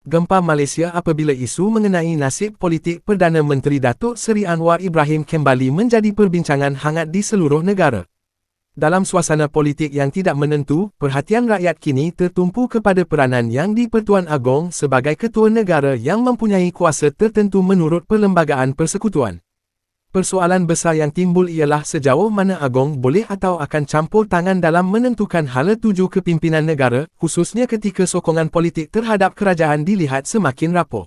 Gempa Malaysia apabila isu mengenai nasib politik Perdana Menteri Datuk Seri Anwar Ibrahim kembali menjadi perbincangan hangat di seluruh negara. Dalam suasana politik yang tidak menentu, perhatian rakyat kini tertumpu kepada peranan yang di-Pertuan Agong sebagai ketua negara yang mempunyai kuasa tertentu menurut Perlembagaan Persekutuan. Persoalan besar yang timbul ialah sejauh mana Agong boleh atau akan campur tangan dalam menentukan hala tuju kepimpinan negara, khususnya ketika sokongan politik terhadap kerajaan dilihat semakin rapuh.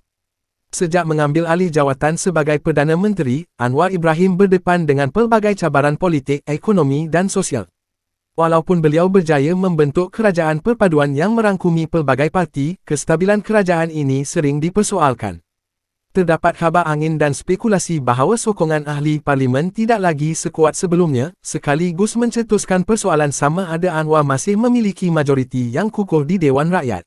Sejak mengambil alih jawatan sebagai Perdana Menteri, Anwar Ibrahim berdepan dengan pelbagai cabaran politik, ekonomi dan sosial. Walaupun beliau berjaya membentuk kerajaan perpaduan yang merangkumi pelbagai parti, kestabilan kerajaan ini sering dipersoalkan terdapat khabar angin dan spekulasi bahawa sokongan ahli parlimen tidak lagi sekuat sebelumnya, sekaligus mencetuskan persoalan sama ada Anwar masih memiliki majoriti yang kukuh di Dewan Rakyat.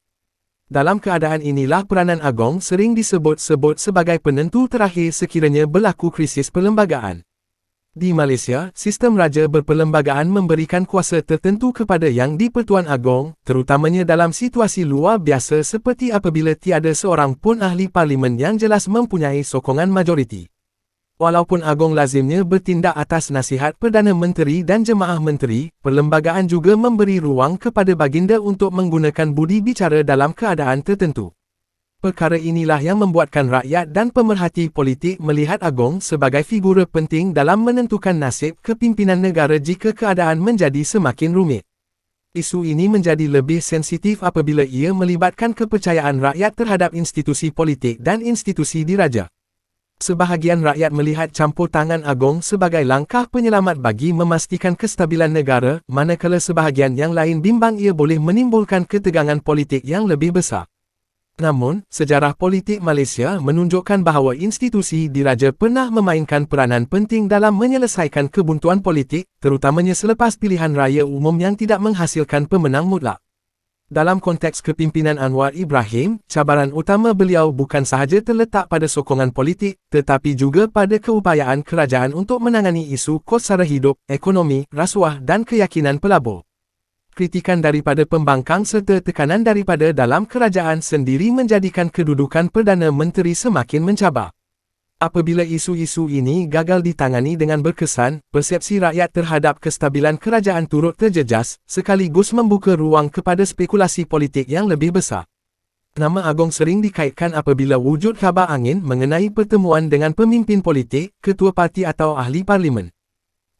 Dalam keadaan inilah peranan Agong sering disebut-sebut sebagai penentu terakhir sekiranya berlaku krisis perlembagaan. Di Malaysia, sistem raja berperlembagaan memberikan kuasa tertentu kepada yang di-Pertuan Agong, terutamanya dalam situasi luar biasa seperti apabila tiada seorang pun ahli parlimen yang jelas mempunyai sokongan majoriti. Walaupun Agong lazimnya bertindak atas nasihat Perdana Menteri dan Jemaah Menteri, perlembagaan juga memberi ruang kepada baginda untuk menggunakan budi bicara dalam keadaan tertentu. Perkara inilah yang membuatkan rakyat dan pemerhati politik melihat Agong sebagai figura penting dalam menentukan nasib kepimpinan negara jika keadaan menjadi semakin rumit. Isu ini menjadi lebih sensitif apabila ia melibatkan kepercayaan rakyat terhadap institusi politik dan institusi diraja. Sebahagian rakyat melihat campur tangan Agong sebagai langkah penyelamat bagi memastikan kestabilan negara, manakala sebahagian yang lain bimbang ia boleh menimbulkan ketegangan politik yang lebih besar. Namun, sejarah politik Malaysia menunjukkan bahawa institusi diraja pernah memainkan peranan penting dalam menyelesaikan kebuntuan politik, terutamanya selepas pilihan raya umum yang tidak menghasilkan pemenang mutlak. Dalam konteks kepimpinan Anwar Ibrahim, cabaran utama beliau bukan sahaja terletak pada sokongan politik, tetapi juga pada keupayaan kerajaan untuk menangani isu kos sara hidup, ekonomi, rasuah dan keyakinan pelabur kritikan daripada pembangkang serta tekanan daripada dalam kerajaan sendiri menjadikan kedudukan Perdana Menteri semakin mencabar. Apabila isu-isu ini gagal ditangani dengan berkesan, persepsi rakyat terhadap kestabilan kerajaan turut terjejas, sekaligus membuka ruang kepada spekulasi politik yang lebih besar. Nama Agong sering dikaitkan apabila wujud khabar angin mengenai pertemuan dengan pemimpin politik, ketua parti atau ahli parlimen.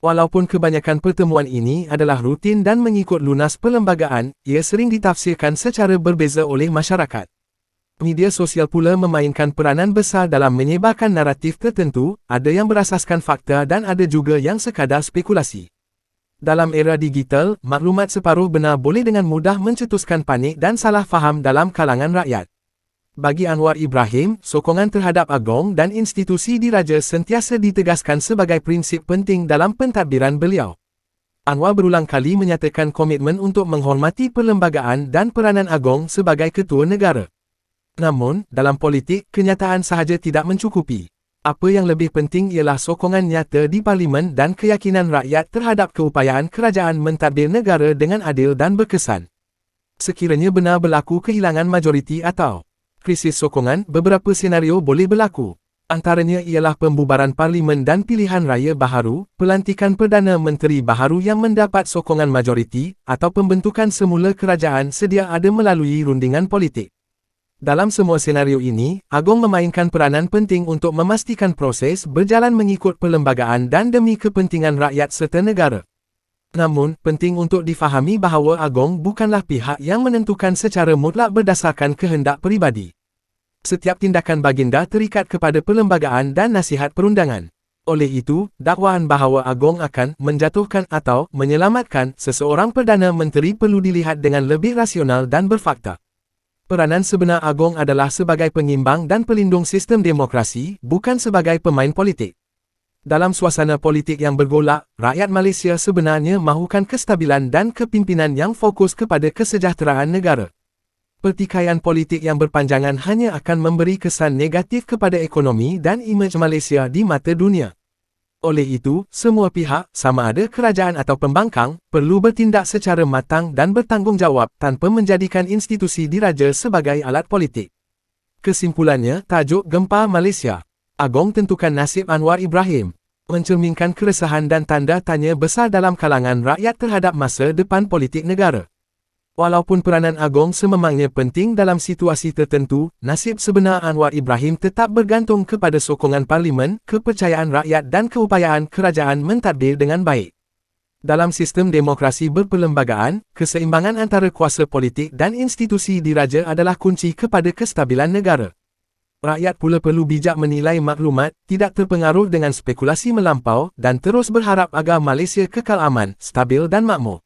Walaupun kebanyakan pertemuan ini adalah rutin dan mengikut lunas perlembagaan, ia sering ditafsirkan secara berbeza oleh masyarakat. Media sosial pula memainkan peranan besar dalam menyebarkan naratif tertentu, ada yang berasaskan fakta dan ada juga yang sekadar spekulasi. Dalam era digital, maklumat separuh benar boleh dengan mudah mencetuskan panik dan salah faham dalam kalangan rakyat. Bagi Anwar Ibrahim, sokongan terhadap agong dan institusi diraja sentiasa ditegaskan sebagai prinsip penting dalam pentadbiran beliau. Anwar berulang kali menyatakan komitmen untuk menghormati perlembagaan dan peranan agong sebagai ketua negara. Namun, dalam politik, kenyataan sahaja tidak mencukupi. Apa yang lebih penting ialah sokongan nyata di parlimen dan keyakinan rakyat terhadap keupayaan kerajaan mentadbir negara dengan adil dan berkesan. Sekiranya benar berlaku kehilangan majoriti atau krisis sokongan, beberapa senario boleh berlaku. Antaranya ialah pembubaran parlimen dan pilihan raya baharu, pelantikan Perdana Menteri baharu yang mendapat sokongan majoriti, atau pembentukan semula kerajaan sedia ada melalui rundingan politik. Dalam semua senario ini, Agong memainkan peranan penting untuk memastikan proses berjalan mengikut perlembagaan dan demi kepentingan rakyat serta negara. Namun, penting untuk difahami bahawa Agong bukanlah pihak yang menentukan secara mutlak berdasarkan kehendak peribadi setiap tindakan baginda terikat kepada perlembagaan dan nasihat perundangan. Oleh itu, dakwaan bahawa Agong akan menjatuhkan atau menyelamatkan seseorang Perdana Menteri perlu dilihat dengan lebih rasional dan berfakta. Peranan sebenar Agong adalah sebagai pengimbang dan pelindung sistem demokrasi, bukan sebagai pemain politik. Dalam suasana politik yang bergolak, rakyat Malaysia sebenarnya mahukan kestabilan dan kepimpinan yang fokus kepada kesejahteraan negara pertikaian politik yang berpanjangan hanya akan memberi kesan negatif kepada ekonomi dan imej Malaysia di mata dunia. Oleh itu, semua pihak, sama ada kerajaan atau pembangkang, perlu bertindak secara matang dan bertanggungjawab tanpa menjadikan institusi diraja sebagai alat politik. Kesimpulannya, tajuk Gempa Malaysia. Agong tentukan nasib Anwar Ibrahim. Mencerminkan keresahan dan tanda tanya besar dalam kalangan rakyat terhadap masa depan politik negara. Walaupun peranan Agong sememangnya penting dalam situasi tertentu, nasib sebenar Anwar Ibrahim tetap bergantung kepada sokongan parlimen, kepercayaan rakyat dan keupayaan kerajaan mentadbir dengan baik. Dalam sistem demokrasi berperlembagaan, keseimbangan antara kuasa politik dan institusi diraja adalah kunci kepada kestabilan negara. Rakyat pula perlu bijak menilai maklumat, tidak terpengaruh dengan spekulasi melampau dan terus berharap agar Malaysia kekal aman, stabil dan makmur.